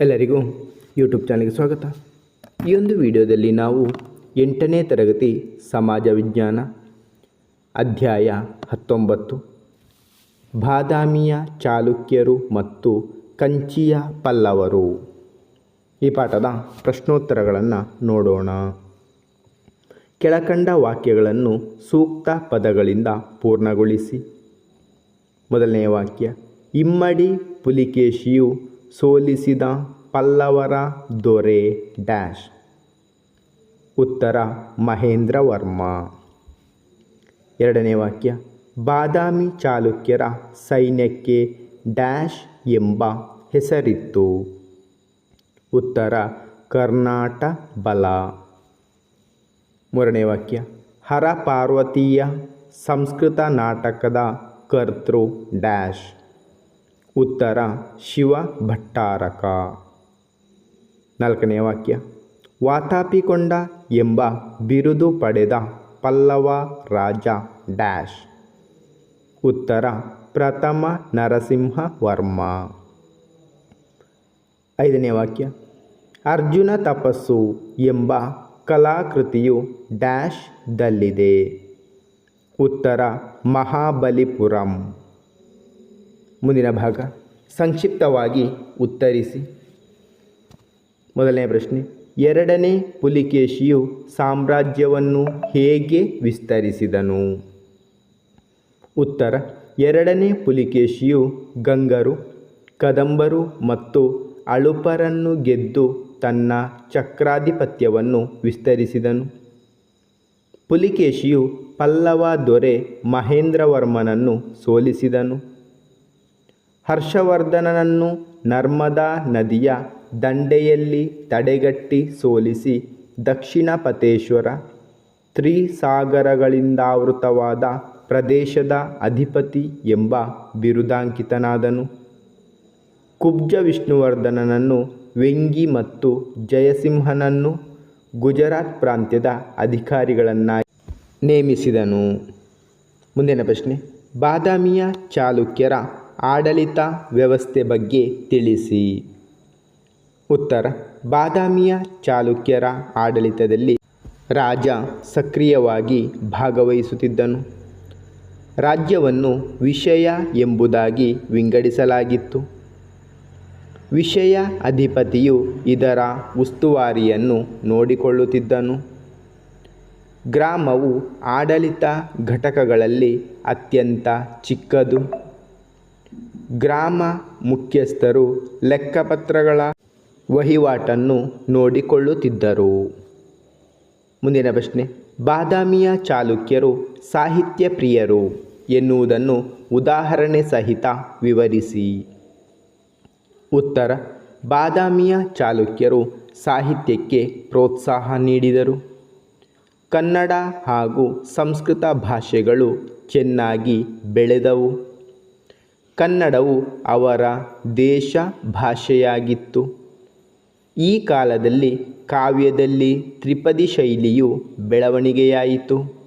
ಎಲ್ಲರಿಗೂ ಯೂಟ್ಯೂಬ್ ಚಾನಲ್ಗೆ ಸ್ವಾಗತ. ಈ ಒಂದು ವಿಡಿಯೋದಲ್ಲಿ ನಾವು ಎಂಟನೇ ತರಗತಿ ಸಮಾಜ ವಿಜ್ಞಾನ ಅಧ್ಯಾಯ ಹತ್ತೊಂಬತ್ತು. ಬಾದಾಮಿಯ ಚಾಲುಕ್ಯರು ಮತ್ತು ಕಂಚಿಯ ಪಲ್ಲವರು. ಈ ಪಾಠದ ಪ್ರಶ್ನೋತ್ತರಗಳನ್ನು ನೋಡೋಣ. ಕೆಳಕಂಡ ವಾಕ್ಯಗಳನ್ನು ಸೂಕ್ತ ಪದಗಳಿಂದ ಪೂರ್ಣಗೊಳಿಸಿ. ಮೊದಲನೆಯ ವಾಕ್ಯ, ಇಮ್ಮಡಿ ಪುಲಿಕೇಶಿಯು ಸೋಲಿಸಿದ ಪಲ್ಲವರ ದೊರೆ ಡ್ಯಾಶ್. ಉತ್ತರ, ಮಹೇಂದ್ರ ವರ್ಮ. ಎರಡನೇ ವಾಕ್ಯ, ಬಾದಾಮಿ ಚಾಲುಕ್ಯರ ಸೈನ್ಯಕ್ಕೆ ಡ್ಯಾಶ್ ಎಂಬ ಹೆಸರಿತ್ತು. ಉತ್ತರ, ಕರ್ನಾಟ ಬಲ. ಮೂರನೇ ವಾಕ್ಯ ಹರ ಪಾರ್ವತೀಯ ಸಂಸ್ಕೃತ ನಾಟಕದ ಕರ್ತೃ ಡ್ಯಾಶ್. ಉತ್ತರ ಶಿವ ಭಟ್ಟಾರಕ. ನಾಲ್ಕನೇ ವಾಕ್ಯ. ವಾತಾಪಿಕೊಂಡ ಎಂಬ ಬಿರುದು ಪಡೆದ ಪಲ್ಲವ ರಾಜ ಡ್ಯಾಶ್. ಉತ್ತರ ಪ್ರಥಮ ನರಸಿಂಹ ವರ್ಮ ಐದನೇ ವಾಕ್ಯ. ಅರ್ಜುನ ತಪಸ್ಸು ಎಂಬ ಕಲಾಕೃತಿಯು ಡ್ಯಾಶ್ ದಲ್ಲಿದೆ. ಉತ್ತರ ಮಹಾಬಲಿಪುರಂ. ಮುಂದಿನ ಭಾಗ ಸಂಕ್ಷಿಪ್ತವಾಗಿ ಉತ್ತರಿಸಿ. ಮೊದಲನೇ ಪ್ರಶ್ನೆ, ಎರಡನೇ ಪುಲಿಕೇಶಿಯು ಸಾಮ್ರಾಜ್ಯವನ್ನು ಹೇಗೆ ವಿಸ್ತರಿಸಿದನು? ಉತ್ತರ, ಎರಡನೇ ಪುಲಿಕೇಶಿಯು ಗಂಗರು, ಕದಂಬರು ಮತ್ತು ಅಳುಪರನ್ನು ಗೆದ್ದು ತನ್ನ ಚಕ್ರಾಧಿಪತ್ಯವನ್ನು ವಿಸ್ತರಿಸಿದನು. ಪುಲಿಕೇಶಿಯು ಪಲ್ಲವ ದೊರೆ ಮಹೇಂದ್ರವರ್ಮನನ್ನು ಸೋಲಿಸಿದನು. ಹರ್ಷವರ್ಧನನನ್ನು ನರ್ಮದಾ ನದಿಯ ದಂಡೆಯಲ್ಲಿ ತಡೆಗಟ್ಟಿ ಸೋಲಿಸಿ ದಕ್ಷಿಣ ಪತೇಶ್ವರ ತ್ರಿಸಾಗರಗಳಿಂದಾವೃತವಾದ ಪ್ರದೇಶದ ಅಧಿಪತಿ ಎಂಬ ಬಿರುದಾಂಕಿತನಾದನು. ಕುಬ್ಜ ವಿಷ್ಣುವರ್ಧನನನ್ನು ವೆಂಗಿ ಮತ್ತು ಜಯಸಿಂಹನನ್ನು ಗುಜರಾತ್ ಪ್ರಾಂತ್ಯದ ಅಧಿಕಾರಿಗಳನ್ನಾಗಿ ನೇಮಿಸಿದನು. ಮುಂದಿನ ಪ್ರಶ್ನೆ, ಬಾದಾಮಿಯ ಚಾಲುಕ್ಯರ ಆಡಳಿತ ವ್ಯವಸ್ಥೆ ಬಗ್ಗೆ ತಿಳಿಸಿ. ಉತ್ತರ. ಬಾದಾಮಿಯ ಚಾಲುಕ್ಯರ ಆಡಳಿತದಲ್ಲಿ ರಾಜ ಸಕ್ರಿಯವಾಗಿ ಭಾಗವಹಿಸುತ್ತಿದ್ದನು. ರಾಜ್ಯವನ್ನು ವಿಷಯ ಎಂಬುದಾಗಿ ವಿಂಗಡಿಸಲಾಗಿತ್ತು. ವಿಷಯ ಅಧಿಪತಿಯು ಇದರ ಉಸ್ತುವಾರಿಯನ್ನು ನೋಡಿಕೊಳ್ಳುತ್ತಿದ್ದನು. ಗ್ರಾಮವು ಆಡಳಿತ ಘಟಕಗಳಲ್ಲಿ ಅತ್ಯಂತ ಚಿಕ್ಕದು. ಗ್ರಾಮ ಮುಖ್ಯಸ್ಥರು ಲೆಕ್ಕಪತ್ರಗಳ ವಹಿವಾಟನ್ನು ನೋಡಿಕೊಳ್ಳುತ್ತಿದ್ದರು. ಮುಂದಿನ ಪ್ರಶ್ನೆ, ಬಾದಾಮಿಯ ಚಾಲುಕ್ಯರು ಸಾಹಿತ್ಯ ಪ್ರಿಯರು ಎನ್ನುವುದನ್ನು ಉದಾಹರಣೆ ಸಹಿತ ವಿವರಿಸಿ. ಉತ್ತರ, ಬಾದಾಮಿಯ ಚಾಲುಕ್ಯರು ಸಾಹಿತ್ಯಕ್ಕೆ ಪ್ರೋತ್ಸಾಹ ನೀಡಿದರು. ಕನ್ನಡ ಹಾಗೂ ಸಂಸ್ಕೃತ ಭಾಷೆಗಳು ಚೆನ್ನಾಗಿ ಬೆಳೆದವು. ಕನ್ನಡವು ಅವರ ದೇಶ ಭಾಷೆಯಾಗಿತ್ತು. ಈ ಕಾಲದಲ್ಲಿ ಕಾವ್ಯದಲ್ಲಿ ತ್ರಿಪದಿ ಶೈಲಿಯು ಬೆಳವಣಿಗೆಯಾಯಿತು.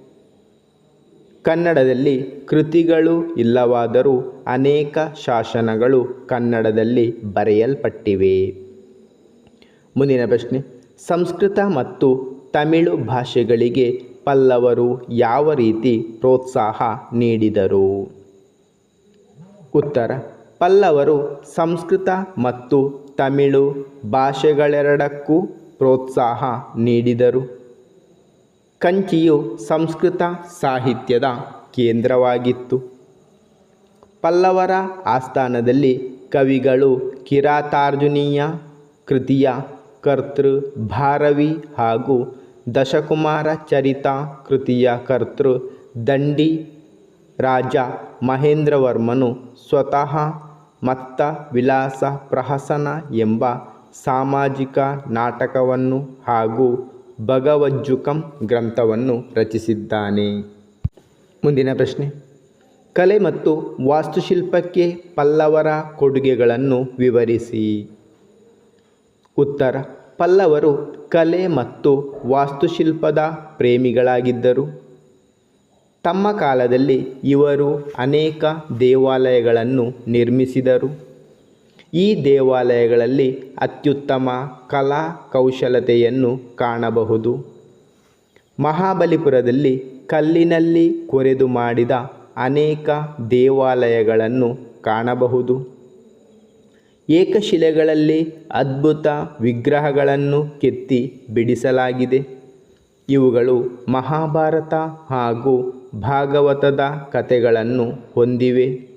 ಕನ್ನಡದಲ್ಲಿ ಕೃತಿಗಳು ಇಲ್ಲವಾದರೂ ಅನೇಕ ಶಾಸನಗಳು ಕನ್ನಡದಲ್ಲಿ ಬರೆಯಲ್ಪಟ್ಟಿವೆ. ಮುಂದಿನ ಪ್ರಶ್ನೆ, ಸಂಸ್ಕೃತ ಮತ್ತು ತಮಿಳು ಭಾಷೆಗಳಿಗೆ ಪಲ್ಲವರು ಯಾವ ರೀತಿ ಪ್ರೋತ್ಸಾಹ ನೀಡಿದರು? ಉತ್ತರ. ಪಲ್ಲವರು ಸಂಸ್ಕೃತ ಮತ್ತು ತಮಿಳು ಭಾಷೆಗಳೆರಡಕ್ಕೂ ಪ್ರೋತ್ಸಾಹ ನೀಡಿದರು. ಕಂಚಿಯು ಸಂಸ್ಕೃತ ಸಾಹಿತ್ಯದ ಕೇಂದ್ರವಾಗಿತ್ತು. ಪಲ್ಲವರ ಆಸ್ಥಾನದಲ್ಲಿ ಕವಿಗಳು ಕಿರಾತಾರ್ಜುನೀಯ ಕೃತಿಯ ಕರ್ತೃ ಭಾರವಿ ಹಾಗೂ ದಶಕುಮಾರ ಚರಿತ ಕೃತಿಯ ಕರ್ತೃ ದಂಡಿ ರಾಜ ಮಹೇಂದ್ರವರ್ಮನು ಸ್ವತಃ ಮತ್ತ ವಿಲಾಸ ಪ್ರಹಸನ ಎಂಬ ಸಾಮಾಜಿಕ ನಾಟಕವನ್ನು ಹಾಗೂ ಭಗವಜ್ಜುಕಂ ಗ್ರಂಥವನ್ನು ರಚಿಸಿದ್ದಾನೆ. ಮುಂದಿನ ಪ್ರಶ್ನೆ. ಕಲೆ ಮತ್ತು ವಾಸ್ತುಶಿಲ್ಪಕ್ಕೆ ಪಲ್ಲವರ ಕೊಡುಗೆಗಳನ್ನು ವಿವರಿಸಿ. ಉತ್ತರ. ಪಲ್ಲವರು ಕಲೆ ಮತ್ತು ವಾಸ್ತುಶಿಲ್ಪದ ಪ್ರೇಮಿಗಳಾಗಿದ್ದರು. ತಮ್ಮ ಕಾಲದಲ್ಲಿ ಇವರು ಅನೇಕ ದೇವಾಲಯಗಳನ್ನು ನಿರ್ಮಿಸಿದರು. ಈ ದೇವಾಲಯಗಳಲ್ಲಿ ಅತ್ಯುತ್ತಮ ಕಲಾ ಕೌಶಲತೆಯನ್ನು ಕಾಣಬಹುದು. ಮಹಾಬಲಿಪುರದಲ್ಲಿ ಕಲ್ಲಿನಲ್ಲಿ ಕೊರೆದು ಮಾಡಿದ ಅನೇಕ ದೇವಾಲಯಗಳನ್ನು ಕಾಣಬಹುದು. ಏಕಶಿಲೆಗಳಲ್ಲಿ ಅದ್ಭುತ ವಿಗ್ರಹಗಳನ್ನು ಕೆತ್ತಿ ಬಿಡಿಸಲಾಗಿದೆ. ಇವುಗಳು ಮಹಾಭಾರತ ಹಾಗೂ ಭಾಗವತದ ಕಥೆಗಳನ್ನು ಹೊಂದಿವೆ.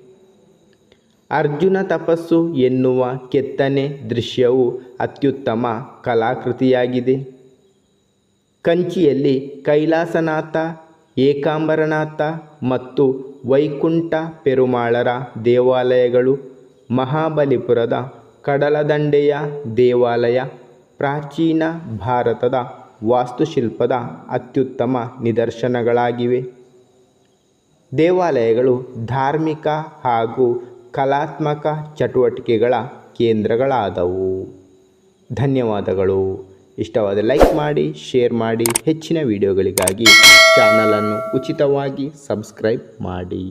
ಅರ್ಜುನ ತಪಸ್ಸು ಎನ್ನುವ ಕೆತ್ತನೆ ದೃಶ್ಯವು ಅತ್ಯುತ್ತಮ ಕಲಾಕೃತಿಯಾಗಿದೆ. ಕಂಚಿಯಲ್ಲಿ ಕೈಲಾಸನಾಥ, ಏಕಾಂಬರನಾಥ ಮತ್ತು ವೈಕುಂಠ ಪೆರುಮಾಳರ ದೇವಾಲಯಗಳು, ಮಹಾಬಲಿಪುರದ ಕಡಲದಂಡೆಯ ದೇವಾಲಯ, ಪ್ರಾಚೀನ ಭಾರತದ ವಾಸ್ತುಶಿಲ್ಪದ ಅತ್ಯುತ್ತಮ ನಿದರ್ಶನಗಳಾಗಿವೆ. ದೇವಾಲಯಗಳು ಧಾರ್ಮಿಕ ಹಾಗೂ ಕಲಾತ್ಮಕ ಚಟುವಟಿಕೆಗಳ ಕೇಂದ್ರಗಳಾದವು. ಧನ್ಯವಾದಗಳು. ಇಷ್ಟವಾದ ಲೈಕ್ ಮಾಡಿ, ಶೇರ್ ಮಾಡಿ, ಹೆಚ್ಚಿನ ವಿಡಿಯೋಗಳಿಗಾಗಿ ಚಾನಲನ್ನು ಉಚಿತವಾಗಿ ಸಬ್ಸ್ಕ್ರೈಬ್ ಮಾಡಿ.